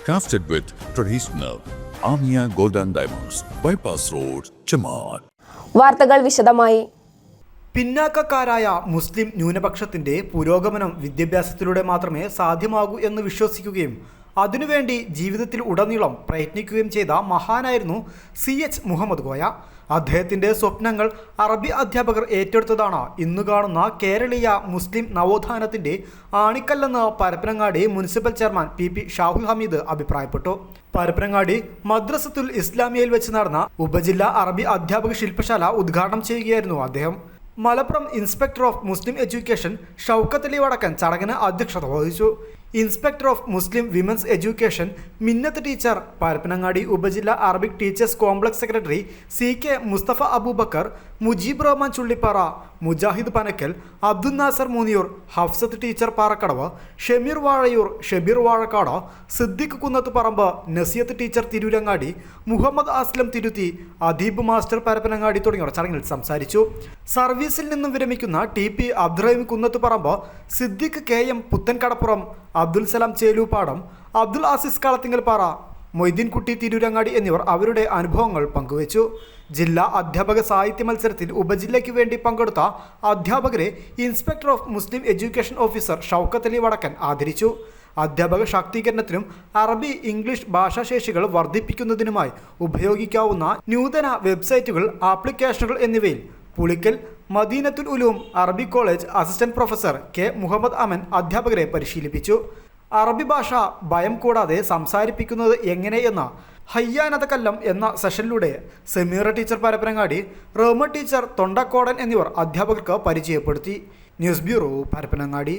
Crafted with traditional Amia Golden Diamonds, Bypass Road, Chaman. വാർത്തകൾ വിശദമായി പിന്നാക്കക്കാരായ മുസ്ലിം ന്യൂനപക്ഷത്തിന്റെ പുരോഗമനം വിദ്യാഭ്യാസത്തിലൂടെ മാത്രമേ സാധ്യമാകൂ എന്ന് വിശ്വസിക്കുകയും അതിനുവേണ്ടി ജീവിതത്തിൽ ഉടനീളം പ്രയത്നിക്കുകയും ചെയ്ത മഹാനായിരുന്നു സി എച്ച് മുഹമ്മദ് കോയ അദ്ദേഹത്തിന്റെ സ്വപ്നങ്ങൾ അറബി അധ്യാപകർ ഏറ്റെടുത്തതാണ്. ഇന്ന് കാണുന്ന കേരളീയ മുസ്ലിം നവോത്ഥാനത്തിന്റെ ആണിക്കല്ലെന്ന് Parappanangadi municipal chairman P P Shahul Hameed അഭിപ്രായപ്പെട്ടു. പരപ്പനങ്ങാടി മദ്രസത്തുൽ ഇസ്ലാമിയയിൽ വെച്ച് നടന്ന ഉപജില്ലാ അറബി അധ്യാപക ശില്പശാല ഉദ്ഘാടനം ചെയ്യുകയായിരുന്നു അദ്ദേഹം. Malappuram inspector of Muslim education Shoukath Ali Vadakkan ചടങ്ങിന് അധ്യക്ഷത വഹിച്ചു. Inspector of Muslim women's education Minnath teacher Parappanangadi ഉപജില്ല Arabic teachers complex secretary C K Musthafa Abubakar Mujeeb Rahman Chullippara Mujahid Panakkal Abdul Nasar Moonniyur Hafsath teacher Parakkadavu Shameer Vazhayur Shabeer Vazhakkad Siddique Kunnath Parambu Nasiyath teacher Tirurangadi Muhammad Aslam Thiruthi Adeeb master Parappanangadi തുടങ്ങിയവർ ചടങ്ങിൽ സംസാരിച്ചു. സർവീസിൽ നിന്നും വിരമിക്കുന്ന T P Abdurahim Kunnath Parambu Siddique K M Puthenkadappuram Abdul Salam Cheloopadam Abdul Azeez Kalathingalpara Moideenkutty Tirurangadi എന്നിവർ അവരുടെ അനുഭവങ്ങൾ പങ്കുവച്ചു. ജില്ലാ അധ്യാപക സാഹിത്യ മത്സരത്തിൽ ഉപജില്ലയ്ക്ക് വേണ്ടി പങ്കെടുത്ത അധ്യാപകരെ inspector of Muslim education officer Shoukath Ali Vadakkan ആദരിച്ചു. അധ്യാപക ശാക്തീകരണത്തിനും അറബി ഇംഗ്ലീഷ് ഭാഷാശേഷികൾ വർദ്ധിപ്പിക്കുന്നതിനുമായി ഉപയോഗിക്കാവുന്ന നൂതന വെബ്സൈറ്റുകൾ ആപ്ലിക്കേഷനുകൾ എന്നിവയിൽ പുളിക്കൽ മദീനത്തുൽ ഉലൂം അറബി college assistant professor K Muhammad Aman അധ്യാപകരെ പരിശീലിപ്പിച്ചു. അറബി ഭാഷ ഭയം കൂടാതെ സംസാരിപ്പിക്കുന്നത് എങ്ങനെയെന്ന ഹയ്യാനത കല്ലം എന്ന സെഷനിലൂടെ സെമീറ ടീച്ചർ പരപ്പനങ്ങാടി റോമ ടീച്ചർ തൊണ്ടക്കോടൻ എന്നിവർ അധ്യാപകർക്ക് പരിചയപ്പെടുത്തി. News bureau Parappanangadi.